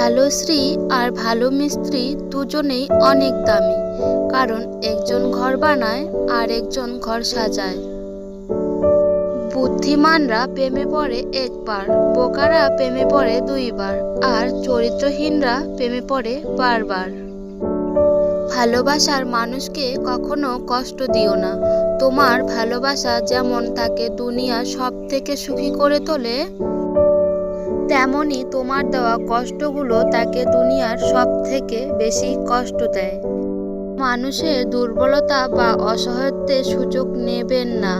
ভালো শ্রী আর ভালো মিস্ত্রি দুজনেই অনেক দামি। কারণ একজন ঘর বানায় আর একজন ঘর সাজায়। বুদ্ধিমানরা প্রেমে পড়ে একবার, বোকারা প্রেমে পড়ে দুইবার, আর চরিত্রহীনরা প্রেমে পড়ে বারবার। ভালোবাসার মানুষকে কখনো কষ্ট দিও না। তোমার ভালোবাসা যেমন তাকে দুনিয়া সব থেকে সুখী করে তোলে তেমনি তোমার দেওয়া কষ্টগুলো তাকে দুনিয়ার সব থেকে বেশি কষ্ট দেয়। মানুষের দুর্বলতা বা অসহায়ত্বের সুযোগ নেবেন না।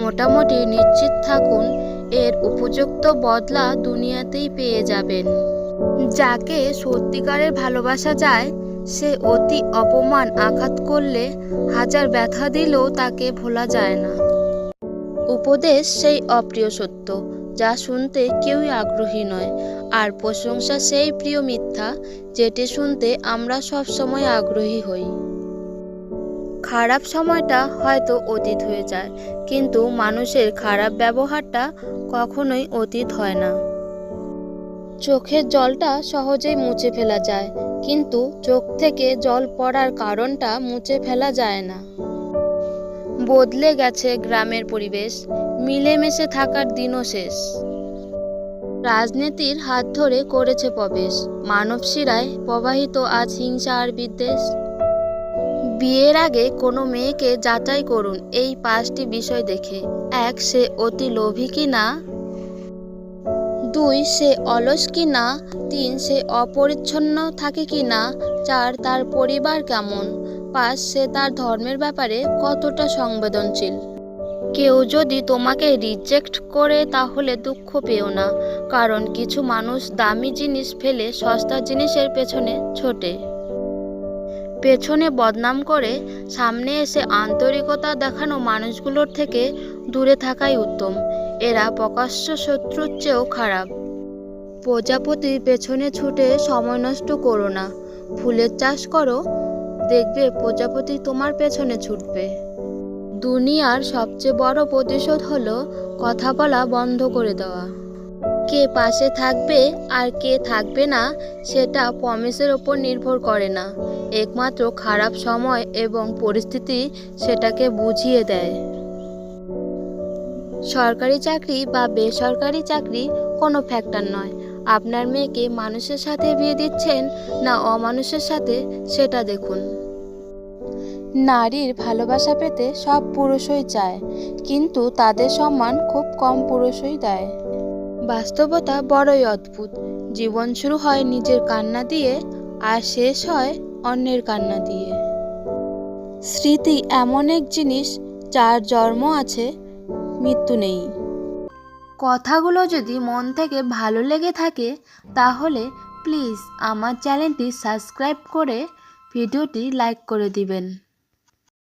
মোটামুটি নিশ্চিত থাকুন, এর উপযুক্ত বদলা দুনিয়াতেই পেয়ে যাবেন। যাকে সত্যিকারের ভালোবাসা যায়, সে অতি অপমান আঘাত করলে হাজার ব্যথা দিলেও তাকে ভোলা যায় না। উপদেশ সেই অপ্রিয় সত্য। যা শুনতে কেউই আগ্রহী নয়। আর প্রশংসা সেই প্রিয় মিথ্যা, যেটি শুনতে আমরা সব সময় আগ্রহী হই। খারাপ সময়টা হয়তো অতীত হয়ে যায়, কিন্তু মানুষের খারাপ ব্যবহারটা কখনোই অতীত হয় না। চোখের জলটা সহজেই মুছে ফেলা যায়, কিন্তু চোখ থেকে জল পড়ার কারণটা মুছে ফেলা যায় না। বদলে গেছে গ্রামের পরিবেশ মিলেমিশে থাকার দিনও শেষ। রাজনীতির হাত ধরে করেছে প্রবেশ। মানব শিরায় প্রবাহিত আজ হিংসা আর বিদ্বেষ। বিয়ের আগে কোনো মেয়েকে যাচাই করুন, এই পাঁচটি বিষয় দেখে। এক, সে অতি লোভী কি না? দুই, সে অলস কি না? তিন, সে অপরিচ্ছন্ন থাকে কি না? চার, তার পরিবার কেমন? পাঁচ, সে তার ধর্মের ব্যাপারে কতটা সংবেদনশীল? কেউ যদি তোমাকে রিজেক্ট করে তাহলে দুঃখ পেও না, কারণ কিছু মানুষ দামি জিনিস ফেলে সস্তা জিনিসের পেছনে ছোটে। পেছনে বদনাম করে, সামনে এসে আন্তরিকতা দেখানো মানুষগুলোর থেকে দূরে থাকাই উত্তম। এরা প্রকাশ্য শত্রুর চেয়েও খারাপ। প্রজাপতির পেছনে ছুটে সময় নষ্ট করো না। ফুলের চাষ করো, দেখবে প্রজাপতি তোমার পেছনে ছুটবে। দুনিয়ার সবচেয়ে বড় প্রতিশোধ হলো কথা বলা বন্ধ করে দেওয়া। কে পাশে থাকবে আর কে থাকবে না, সেটা প্রমিসের ওপর নির্ভর করে না। একমাত্র খারাপ সময় এবং পরিস্থিতি সেটাকে বুঝিয়ে দেয়। সরকারি চাকরি বা বেসরকারি চাকরি কোনো ফ্যাক্টর নয়। আপনার মেয়েকে মানুষের সাথে বিয়ে দিচ্ছেন না অমানুষের সাথে, সেটা দেখুন। নারীর ভালোবাসা পেতে সব পুরুষই চায়, কিন্তু তাদের সম্মান খুব কম পুরুষই দেয়। বাস্তবতা বড়ই অদ্ভুত। জীবন শুরু হয় নিজের কান্না দিয়ে, আর শেষ হয় অন্যের কান্না দিয়ে। স্মৃতি এমন এক জিনিস যার জন্ম আছে, মৃত্যু নেই। কথাগুলো যদি মন থেকে ভালো লেগে থাকে, তাহলে প্লিজ আমার চ্যানেলটি সাবস্ক্রাইব করে ভিডিওটি লাইক করে দিবেন।